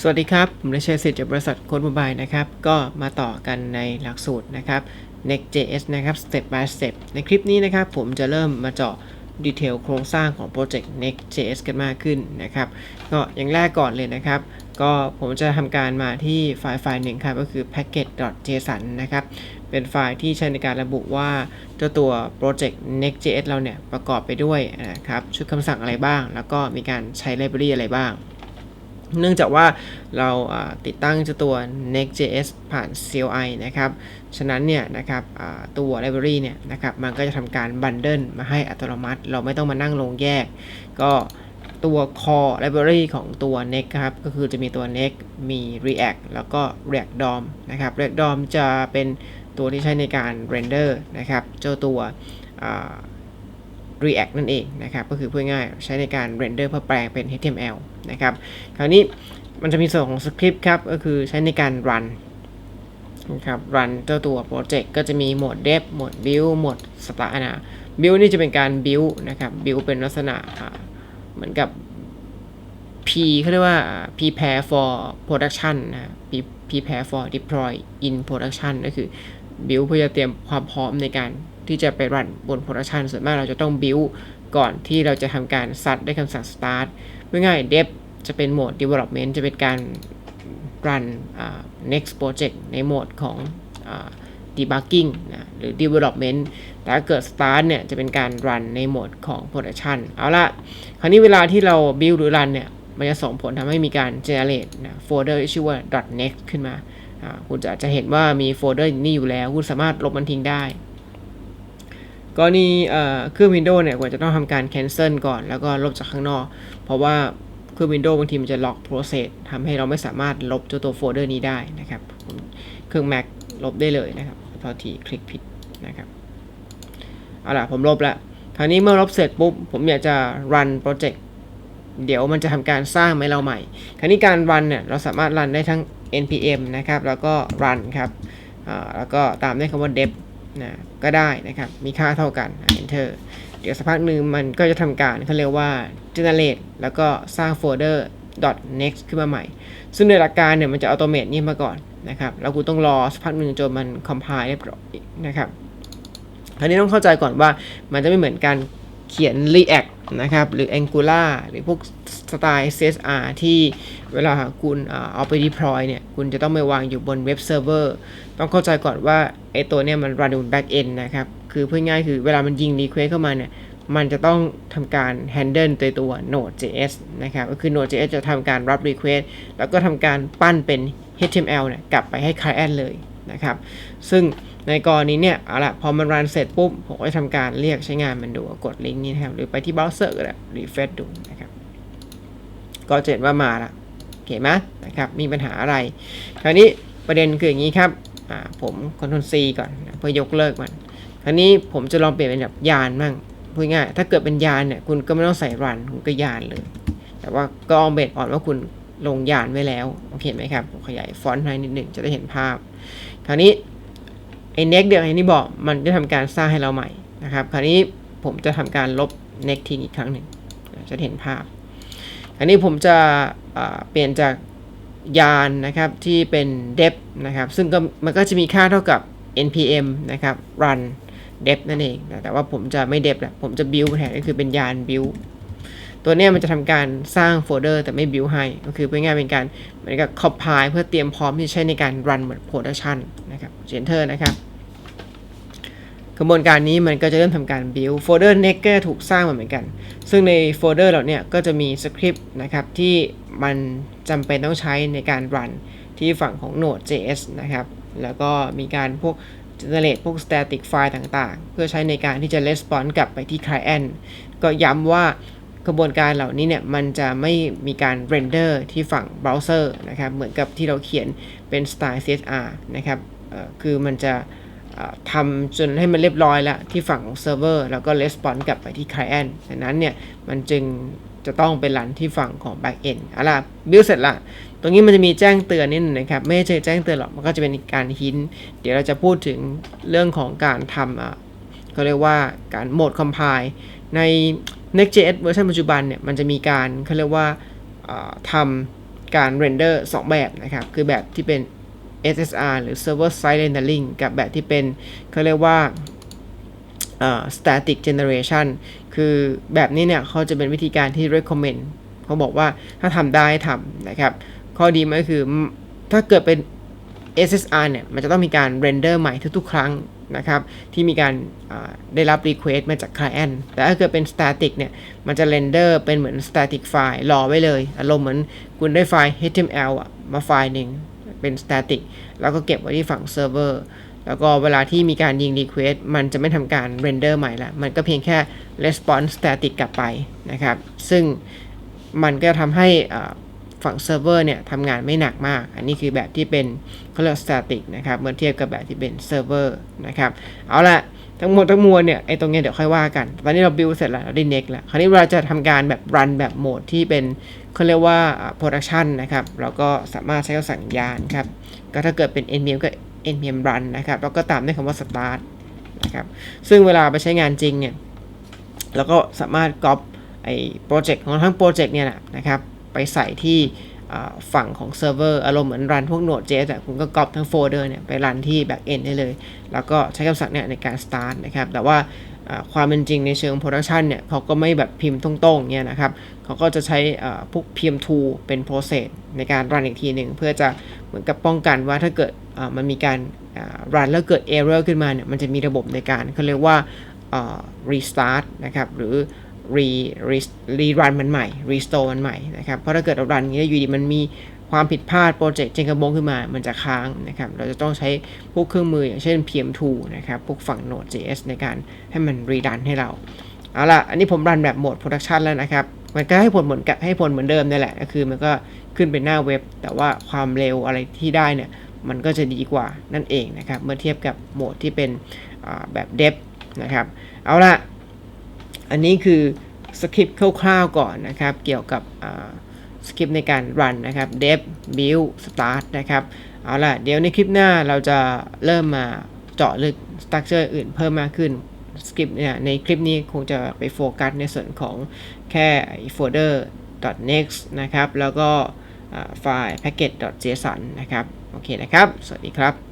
สวัสดีครับ ผมนายเชษสิทธิ์จากบริษัทโค้ดมบายนะครับ ก็มาต่อกันในหลักสูตรนะครับ Next.js นะครับ Step by Step ในคลิปนี้นะครับ ผมจะเริ่มมาเจาะดีเทลโครงสร้างของโปรเจกต์ Next.js กันมากขึ้นนะครับ ก็อย่างแรกก่อนเลยนะครับ ก็ผมจะทำการมาที่ไฟล์ไฟล์หนึ่งครับ ก็คือ package.json นะครับ เป็นไฟล์ที่ใช้ในการระบุว่าเจ้าตัวโปรเจกต์ Next.js เราเนี่ยประกอบไปด้วยนะครับ ชุดคำสั่งอะไรบ้าง แล้วก็มีการใช้ไลบรารีอะไรบ้าง เนื่องจากว่าเราติดตั้งเจ้าตัว Next.js ผ่าน CLI นะครับ ฉะนั้นเนี่ยนะครับตัว library เนี่ยนะครับมันก็จะทำการบันเดิลมาให้อัตโนมัติ เราไม่ต้องมานั่งลงแยก ก็ตัว core library ของตัว Next ครับ ก็คือจะมีตัว Next มี React แล้วก็ React DOM นะครับ React DOM จะเป็นตัวที่ใช้ในการ render นะครับ เจ้าตัว React นั่นเองนะครับ ก็คือพูดง่ายใช้ในการ render เพื่อแปลงเป็น HTML นะครับ คราวนี้มันจะมีส่วนของสคริปต์ครับ ก็คือใช้ในการ run นะครับ run เจ้าตัวโปรเจกต์ก็จะมีโหมด dev โหมด build โหมด start นะ build นี่จะเป็นการ build นะครับ build เป็นลักษณะเหมือนกับ P เขาเรียกว่า prepare for production นะ P- prepare for deploy in production ก็คือ build เพื่อจะเตรียมความพร้อมในการ ที่จะไปรันบน production ส่วนมากเราจะต้อง build ก่อนที่เราจะทำการซัดด้วยคำสั่ง start เมื่อง่าย dev จะเป็นโหมด development จะเป็นการ run next project ในโหมดของอ debugging นะหรือ development แต่ถ้าเกิด start เนี่ยจะเป็นการ run ในโหมดของ production เอาละคราวนี้เวลาที่เรา build หรือ run เนี่ยมันจะส่งผลทำให้มีการ generate นะโฟลเดอร์ที่ชื่อว่า .next ขึ้นมาอ่าคุณจะจะเห็นว่ามีโฟลเดอร์นี้อยู่แล้ว คุณสามารถลบมันทิ้งได้ กรณีเอ่เครื่อง Windows เนี่ยควรจะต้องทำการ cancel ก่อน แล้วก็ลบจากข้างนอก เพราะว่าเครื่อง Windows บางทีมันจะล็อก process ทำให้เราไม่สามารถลบเจ้าตัวโฟลเดอร์นี้ได้นะครับ เครื่อง Mac ลบได้เลยนะครับพอทีคลิกผิดนะครับเอาล่ะผมลบแล้วคราวนี้เมื่อลบเสร็จปุ๊บ ผมอยากจะ run project เดี๋ยวมันจะทำการสร้างให้เราใหม่ คราวนี้การ run เนี่ยเราสามารถ run ได้ทั้ง npm นะครับ แล้วก็ run ครับแล้วก็ตามด้วยคำว่า dep นะก็ได้นะครับ มีค่าเท่ากัน enter เดี๋ยวสักพักหนึ่งมันก็จะทำการเขาเรียกว่า generate แล้วก็สร้างโฟลเดอร์ .next ขึ้นมาใหม่ ซึ่งในหลักการเนี่ยมันจะอัตโนมัตินี่มาก่อนนะครับ แล้วกูต้องรอสักพักหนึ่งจนมัน compile เรียบร้อยนะครับคราวนี้ต้องเข้าใจก่อนว่ามันจะไม่เหมือนการเขียน React นะครับ หรือ Angular หรือพวก สไตล์ CSR ที่เวลาคุณเอาไป deploy เนี่ย คุณจะต้องไปวางอยู่บนเว็บเซิร์ฟเวอร์ ต้องเข้าใจก่อนว่าไอตัวเนี้ยมัน run บน back end นะครับ คือเพูดง่ายคือเวลามันยิง request เข้ามาเนี่ย มันจะต้องทำการ handle ตัวตัว Node.js นะครับ ก็คือ Node.js จะทำการรับ request แล้วก็ทำการปั้นเป็น HTML เนี่ยกลับไปให้ client เลยนะครับ ซึ่งในกรณีเนี่ยเอาละพอมันรันเสร็จปุ๊บ ผมก็จะทำการเรียกใช้งานมันดู กดลิงก์นี้นะครับ หรือไปที่เบราว์เซอร์ก็ได้รีเฟรชดูนะครับ ก็จะเห็นว่ามาละโอเคไหมนะครับมีปัญหาอะไร คราวนี้ประเด็นคืออย่างนี้ครับผมคอนโทรล C ก่อนเพื่อยกเลิกมัน คราวนี้ผมจะลองเปลี่ยนเป็นแบบยานบ้างพูดง่ายถ้าเกิดเป็นยานเนี่ยคุณก็ไม่ต้องใส่รันคุณก็ยานเลย แต่ว่าก็เอาเบสออนว่าคุณลงยานไว้แล้วโอเคไหมครับขยายฟอนต์ให้นิดหนึ่งจะได้เห็นภาพ คราวนี้ไอ้ next เดี๋ยวไอ้นี่บอกมันจะทำการสร้างให้เราใหม่นะครับ คราวนี้ผมจะทำการลบ next ทิ้งอีกครั้งหนึ่งจะเห็นภาพ อันนี้ผมจะเปลี่ยนจากยานนะครับที่เป็น dep นะครับซึ่งก็มันก็จะมีค่าเท่ากับ npm นะครับ run dep นั่นเองนะแต่ว่าผมจะไม่ dep ละผมจะ build แทนก็คือเป็นยาน build ตัวนี้มันจะทำการสร้างโฟลเดอร์แต่ไม่ build ให้ ก็คือเป็นง่ายเป็นการเหมือนกับ compile เพื่อเตรียมพร้อมที่ใช้ในการ run เหมือน production นะครับ enter นะครับ กระบวนการนี้มันก็จะเริ่มทำการ build โฟลเดอร์ next ก็ถูกสร้างมาเหมือนกัน ซึ่งในโฟลเดอร์เหล่าเนี้ก็จะมีสคริปต์นะครับที่มันจำเป็นต้องใช้ในการ run ที่ฝั่งของ Node.js นะครับ แล้วก็มีการพวก generate พวก static file ต่างๆ เพื่อใช้ในการที่จะ response กลับไปที่ client ก็ย้ำว่ากระบวนการเหล่านี้เนี่ยมันจะไม่มีการ render ที่ฝั่งเบราว์เซอร์นะครับ เหมือนกับที่เราเขียนเป็นสไตล์ CSR นะครับคือมันจะ ทำจนให้มันเรียบร้อยแล้วที่ฝั่งของเซิร์ฟเวอร์แล้วก็ response กลับไปที่ client ดังนั้นเนี่ย มันจึงจะต้องไปรันที่ฝั่งของ back end เอาล่ะ build เสร็จละตรงนี้มันจะมีแจ้งเตือนนิดนึงนะครับ ไม่ใช่แจ้งเตือนหรอก มันก็จะเป็นการหินเดี๋ยวเราจะพูดถึงเรื่องของการทำอะเขาเรียกว่าการโหมด compile ใน Next.js เวอร์ชันปัจจุบันเนี่ย มันจะมีการเขาเรียกว่าาทำการเรนเดอร์2แบบนะครับ คือแบบที่เป็น SSR หรือ Server Side Rendering กับแบบที่เป็นเขาเรียกว่า static generation คือแบบนี้เนี่ยเขาจะเป็นวิธีการที่ recommend เขาบอกว่าถ้าทำได้ทำนะครับ ข้อดีมันก็คือถ้าเกิดเป็น SSR เนี่ย มันจะต้องมีการ render ใหม่ทุกๆ ครั้งนะครับ ที่มีการได้รับ request มาจาก client แต่ถ้าเกิดเป็น static เนี่ย มันจะ render เป็นเหมือน static ไฟล์รอไว้เลย อารมณ์เหมือนคุณได้ไฟล์ HTML อะมาไฟล์หนึ่ง เป็น static แล้วก็เก็บไว้ที่ฝั่งเซิร์ฟเวอร์แล้วก็เวลาที่มีการยิง request มันจะไม่ทำการ render ใหม่ละ มันก็เพียงแค่ response static กลับไปนะครับ ซึ่งมันก็ทำให้ฝั่งเซิร์ฟเวอร์เนี่ยทำงานไม่หนักมาก อันนี้คือแบบที่เป็นเขาเรียก static นะครับ เมื่อเทียบกับแบบที่เป็นเซิร์ฟเวอร์นะครับ เอาละ ทั้งหมดทั้งมวลเนี่ยไอ้ตรงนี้เดี๋ยวค่อยว่ากัน ตอนนี้เรา build เสร็จแล้วเราได้ next แล้ว คราวนี้เราจะทำการแบบ run แบบโหมดที่เป็นเขาเรียกว่า production นะครับเราก็สามารถใช้คำสั่งยานครับ ก็ถ้าเกิดเป็น npm ก็ npm run นะครับแล้วก็ตามด้วยคำว่า start นะครับซึ่งเวลาไปใช้งานจริงเนี่ยเราก็สามารถ copy ไอ้โปรเจกต์ของทั้งโปรเจกต์เนี่ยนะครับไปใส่ที่ ฝั่งของเซิร์ฟเวอร์อารมณ์เหมือนรันพวก Node.js แต่คุณก็ก๊อปทั้งโฟลเดอร์เนี่ยไปรันที่ backend ได้เลย แล้วก็ใช้คำสั่งเนี่ยในการ start นะครับ แต่ว่าความเป็นจริงในเชิง production เนี่ยเขาก็ไม่แบบพิมพ์ตรงๆเนี่ยนะครับเขาก็จะใช้พวก PM2 เป็น process ในการรันอีกทีหนึ่ง เพื่อจะเหมือนกับป้องกันว่าถ้าเกิดมันมีการรันแล้วเกิด error ขึ้นมาเนี่ยมันจะมีระบบในการเขาเรียกว่า restart นะครับหรือ รีรีรีรันมันใหม่รีสโตมันใหม่นะครับเพราะถ้าเกิดเรารันอย่างนี้อยู่ดีมันมีความผิดพลาดโปรเจกต์เจงกระบงขึ้นมา มันจะค้างนะครับ เราจะต้องใช้พวกเครื่องมืออย่างเช่น PM2 นะครับ พวกฝั่ง Node.js ในการให้มันรีดันให้เรา เอาล่ะ อันนี้ผมรันแบบโหมด production แล้วนะครับ มันก็ให้ผลเหมือนกับให้ผลเหมือนเดิมนี่แหละ ก็คือมันก็ขึ้นเป็นหน้าเว็บ แต่ว่าความเร็วอะไรที่ได้เนี่ย มันก็จะดีกว่านั่นเองนะครับ เมื่อเทียบกับโหมดที่เป็นแบบ dev นะครับ เอาล่ะ อันนี้คือสคริปต์คร่าวๆก่อนนะครับ เกี่ยวกับสคริปต์ในการรันนะครับ dev build start นะครับ เอาล่ะ เดี๋ยวในคลิปหน้าเราจะเริ่มมาเจาะลึกสตรัคเจอร์อื่นเพิ่มมากขึ้นสคริปต์เนี่ยในคลิปนี้คงจะไปโฟกัสในส่วนของแค่โฟลเดอร์ next นะครับ แล้วก็ไฟล์ package.json นะครับ โอเคนะครับ สวัสดีครับ